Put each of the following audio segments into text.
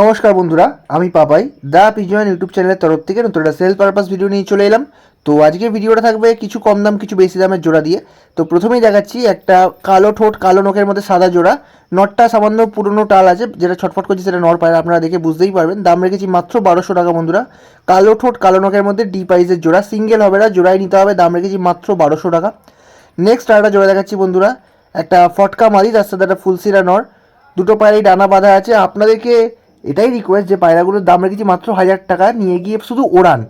নমস্কার বন্ধুরা, আমি পাপাই, দা পিজন ইউটিউব চ্যানেলের তরফ থেকে নতুন একটা সেল পারপাস ভিডিও নিয়ে চলে এলাম। তো আজকে ভিডিওটা থাকবে কিছু কম দাম, কিছু বেশি দামের জোড়া দিয়ে। তো প্রথমেই দেখাচ্ছি একটা কালো ঠোঁট, কালো নখের মধ্যে সাদা জোড়া। নটটা সামান্য পুরনো টাল আছে, যেটা ছটফট করছে সেটা নর পায় আপনারা দেখে বুঝতেই পারবেন। দাম রেখেছি মাত্র বারোশো টাকা বন্ধুরা। কালো ঠোঁট, কালো নখের মধ্যে ডি পাইজের জোড়া সিঙ্গেল হবে না, জোড়াই নিতে হবে, দাম রেখেছি মাত্র বারোশো টাকা। নেক্সট আরেকটা জোড়া দেখাচ্ছি বন্ধুরা, একটা ফটকা মারি তার সাথে একটা ফুলসিরা নর। দুটো পায়েরই ডানা বাঁধা আছে, আপনাদেরকে এটাই রিকোয়েস্ট যে পায়রাগুলোর দাম রেখেছি মাত্র হাজার টাকা, নিয়ে গিয়ে শুধু ওড়ান।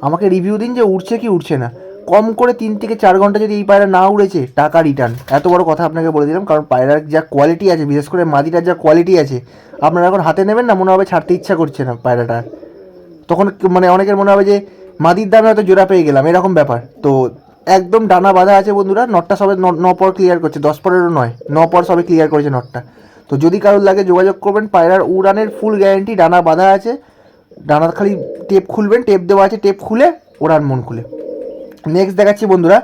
আমাকে রিভিউ দিন যে উড়ছে কি উড়ছে না। কম করে তিন থেকে চার ঘণ্টা যদি এই পায়রা না উড়েছে, টাকা রিটার্ন এত বড় কথা আপনাকে বলে দিলাম, কারণ পায়রার যা কোয়ালিটি আছে, বিশেষ করে মাদিটার যা কোয়ালিটি আছে, আপনারা এখন হাতে নেবেন না, মনে হবে ছাড়তে ইচ্ছা করছে না পায়রাটা। তখন মানে অনেকের মনে হবে যে মাদির দামে হয়তো জোড়া পেয়ে গেলাম, এরকম ব্যাপার। তো একদম ডানা বাঁধা আছে বন্ধুরা, নটটা সবে ন- পর ক্লিয়ার করছে, দশ পরেরও নয়, ন পর সবে ক্লিয়ার করেছে নটটা। তো যদি কারোর লাগে যোগাযোগ করবেন, পায়রার উড়ানের ফুল গ্যারেন্টি ডানা বাঁধা আছে, ডানা খালি টেপ খুলবেন টেপ দেওয়া আছে টেপ খুলে ওড়ান মন খুলে। নেক্সট দেখাচ্ছি বন্ধুরা,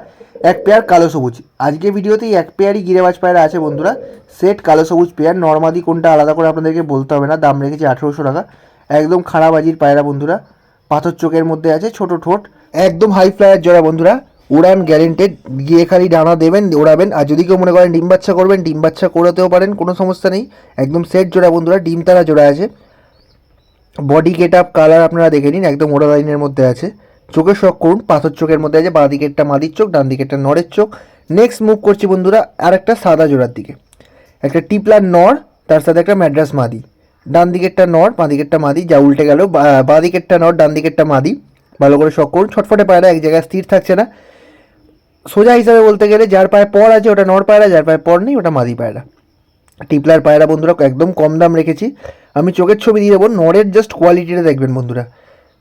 এক পেয়ার কালো সবুজ। আজকে ভিডিওতেই এক পেয়ারই গিরেবাজ পায়রা আছে বন্ধুরা সেট কালো সবুজ পেয়ার নর্মাদি কোনটা আলাদা করে আপনাদেরকে বলতে হবে না, দাম রেখেছি আঠেরোশো টাকা। একদম খাড়াবাজির পায়রা বন্ধুরা, পাথর চোখের মধ্যে আছে, ছোট ঠোঁট, একদম হাই ফ্লায়ার জোড়া বন্ধুরা। উড়ান গ্যারেন্টেড। গিয়ে খালি ডানা দেবেন, ওড়াবেন, আর যদি কেউ মনে করেন ডিম বাচ্চা করবেন, ডিম বাচ্চা করাতেও পারেন, কোনো সমস্যা নেই। একদম সেট জোড়া বন্ধুরা, ডিম তারা জোড়া আছে। বডি গেট আপ কালার আপনারা দেখে নিন, একদম ওড়া লাইনের মধ্যে আছে। চোখের শখ করুন, পাথর চোখের মধ্যে আছে, বাঁ দিকেরটা মাদির চোখ, ডান দিকেরটা নরের চোখ। নেক্সট মুভ করছি বন্ধুরা আর একটা সাদা জোড়ার দিকে। একটা টিপলার নর তার সাথে একটা ম্যাড্রাস মাদি। ডান দিকেরটা নর বাঁ দিকেরটা মাদি, যা উল্টে গেল, বা- দিকেরটা নর ডান দিকেরটা মাদি। ভালো করে শখ করুন, ছটফটে পায়রা এক জায়গায় স্থির থাকছে না। সোজা হিসাবে বলতে গেলে যার পায়ে পর আছে ওটা নর পায়রা, যার পায়ে পর নেই ওটা মাদি পায়রা। টিপলার পায়রা বন্ধুরা, একদম কম দাম রেখেছি। আমি চোখের ছবি দিয়ে দেবো, নরের জাস্ট কোয়ালিটিটা দেখবেন বন্ধুরা।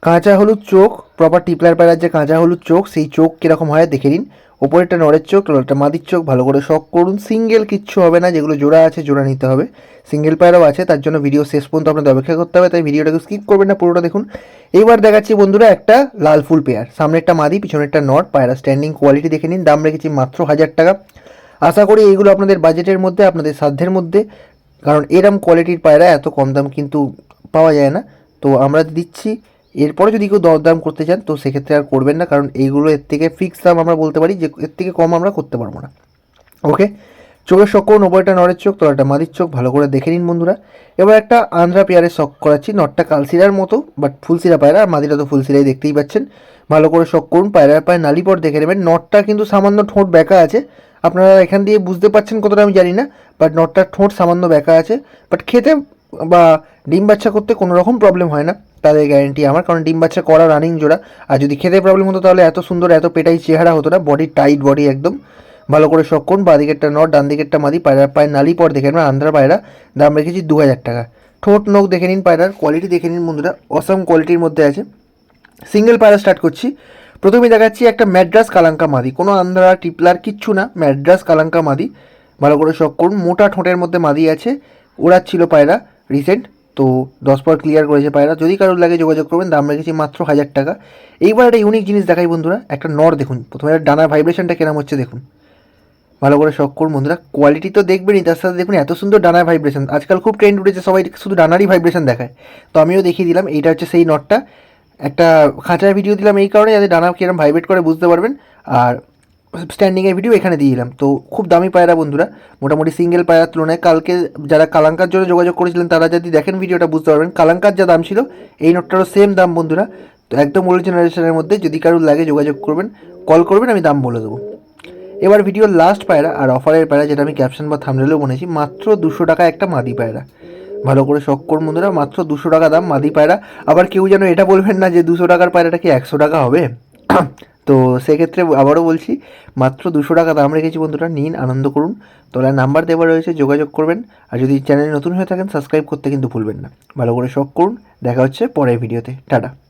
কাঁচা হলুদ চোখ প্রপার টিপলার পায়রার যে কাঁচা হলুদ চোখ, সেই চোখ কীরকম হয় দেখে নিন। ওপরেরটা নরের চোখ একটা মাদির চোখ, ভালো করে শখ করুন। সিঙ্গেল কিচ্ছু হবে না, যেগুলো জোড়া আছে জোড়া নিতে হবে। সিঙ্গেল পায়রাও আছে, তার জন্য ভিডিও শেষ পর্যন্ত আপনাদের অপেক্ষা করতে হবে, তাই ভিডিওটাকে স্কিপ করবেন না, পুরোটা দেখুন। এইবার দেখাচ্ছি বন্ধুরা একটা লাল ফুল পেয়ার সামনেরটা মাদি, পিছনেরটা নট, পায়রা স্ট্যান্ডিং কোয়ালিটি দেখে নিন। দাম রেখেছি মাত্র হাজার টাকা। আশা করি এইগুলো আপনাদের বাজেটের মধ্যে, আপনাদের সাধ্যের মধ্যে, কারণ এরম কোয়ালিটির পায়রা এত কম দাম কিন্তু পাওয়া যায় না। তো আমরা দিচ্ছি এরপরে যদি কেউ দরদাম করতে চান, তো সেক্ষেত্রে আর করবেন না, কারণ এইগুলো এর থেকে ফিক্স দাম আমরা বলতে পারি যে, এর থেকে কম আমরা করতে পারব না। ওকে চোখের করুন ওপরটা নরের চোখ, তলাটা মাদির চোখ, ভালো করে দেখে নিন বন্ধুরা। এবার একটা আন্ধ্রা পেয়ারের শখ করাচ্ছি, নটটা কালসিরার মতো বাট ফুলসিরা পায়রা, আর মাদিটা তো ফুলসিরাই দেখতেই পাচ্ছেন। ভালো করে শখ করুন, পায়রার পায়ে নালিপট দেখে নেবেন। নটটা কিন্তু সামান্য ঠোঁট ব্যাকা আছে। আপনারা এখান দিয়ে বুঝতে পারছেন কতটা আমি জানি না বাট নটটার ঠোঁট সামান্য ব্যাকা আছে। বাট খেতে বা ডিম বাচ্চা করতে কোনো রকম প্রবলেম হয় না, তাদের গ্যারেন্টি আমার, কারণ ডিম বাচ্চা করা রানিং জোড়া, আর যদি খেতে প্রবলেম হতো তাহলে এত সুন্দর, এত পেটাই চেহারা হতো না বডি টাইট বডি একদম, ভালো করে করুন, বাঁ দিকেরটা নট, ডান দিকেরটা মাদি পায়রার পায়ে নালি পর দেখে নেবেন, আন্ধ্রা পায়রা, দাম রেখেছি দু হাজার টাকা। ঠোঁট, নখ দেখে নিন, পায়রার কোয়ালিটি দেখে নিন বন্ধুরা অসম কোয়ালিটির মধ্যে আছে। সিঙ্গেল পায়রা স্টার্ট করছি। প্রথমে দেখাচ্ছি একটা ম্যাড্রাস কালাঙ্কা মাদি, কোনো আন্ধ্রা টিপলার কিচ্ছু না, ম্যাড্রাস কালাঙ্কা মাদি, ভালো করে করুন, মোটা ঠোঁটের মধ্যে মাদি আছে, ওড়াচ্ছিল পায়রা রিসেন্ট তো দশ পর ক্লিয়ার করেছে পায়রা। যদি কারোর লাগে যোগাযোগ করবেন, দাম রেখেছি মাত্র হাজার টাকা। এইবার একটা ইউনিক জিনিস দেখাই বন্ধুরা, একটা নর দেখুন। প্রথমে একটা ডানার ভাইব্রেশনটা কেরাম হচ্ছে দেখুন। ভালো করে শখ করুন বন্ধুরা। কোয়ালিটি তো দেখবেনই, তার সাথে দেখুন এত সুন্দর ডানার ভাইব্রেশন আজকাল খুব ট্রেন্ড উঠেছে, সবাই শুধু ডানারই ভাইব্রেশন দেখায়। তো আমিও দেখিয়ে দিলাম, এইটা হচ্ছে সেই নটটা একটা খাঁচার ভিডিও দিলাম এই কারণে যাতে ডানা কিরম ভাইব্রেট করে, বুঝতে পারবেন। আর স্ট্যান্ডিংয়ের ভিডিও এখানে দিয়ে দিলাম। তো খুব দামি পায়রা বন্ধুরা, মোটামুটি সিঙ্গেল পায়রার তুলনায় কালকে যারা কালাঙ্কার জন্য যোগাযোগ করেছিলেন, তারা যদি দেখেন ভিডিওটা বুঝতে পারবেন, কালাঙ্কার যা দাম ছিল, এই নোটটারও সেম দাম বন্ধুরা। তো একদম ওল্ড জেনারেশনের মধ্যে যদি কারোর লাগে যোগাযোগ করবেন কল করবেন, আমি দাম বলে দেবো। এবার ভিডিওর লাস্ট পায়রা আর অফারের পায়রা, যেটা আমি ক্যাপশন বা থামনেলেও বলেছি মাত্র দুশো টাকা একটা মাদি পায়রা। ভালো করে শখ করুন বন্ধুরা, মাত্র দুশো টাকা দাম মাদি পায়রা। আবার কেউ যেন এটা বলবেন না যে দুশো টাকার পায়রাটা কি একশো টাকা হবে? তো সেক্ষেত্রে আবারও বলছি, মাত্র দুশো টাকা দাম রেখেছি বন্ধুরা, নিন, আনন্দ করুন। তলায় নাম্বার দেওয়া রয়েছে, যোগাযোগ করবেন। আর যদি চ্যানেলে নতুন হয়ে থাকেন সাবস্ক্রাইব করতে কিন্তু ভুলবেন না। ভালো করে শখ করুন। দেখা হচ্ছে পরের ভিডিওতে। টাটা।